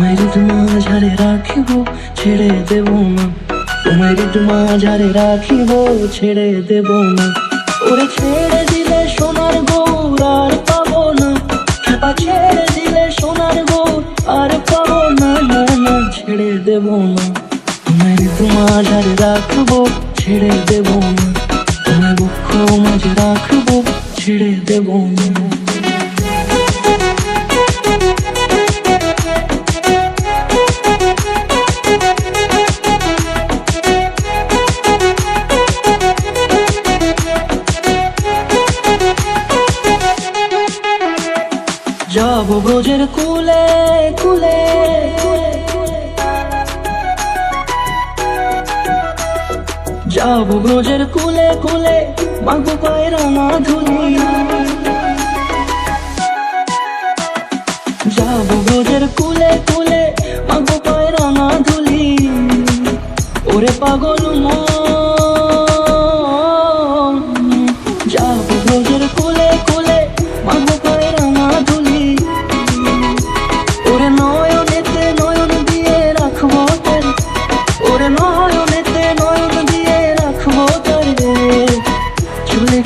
তোমায় মাঝারে রাখিব, ছেড়ে দেব না। তোমায় মাঝারে রাখিব, ছেড়ে দেব না। ওরে ছেড়ে দিলে সোনার গৌর আর পাবো না। খেপা ছেড়ে দিলে সোনার গৌর আর পাবো না না না, ছেড়ে দেব না। তোমায় মাঝারে রাখব, ছেড়ে দেব না। তোমায় দুঃখ মাঝে রাখব, ছেড়ে দেব না। ব্রজের কুলে কুলে যাব ব্রজের কুলে কুলে, মাগো পায়রা না ধুলি যাব ব্রজের কুলে কুলে, মাগো পায়রা না ধুলি ওরে পাগল মন।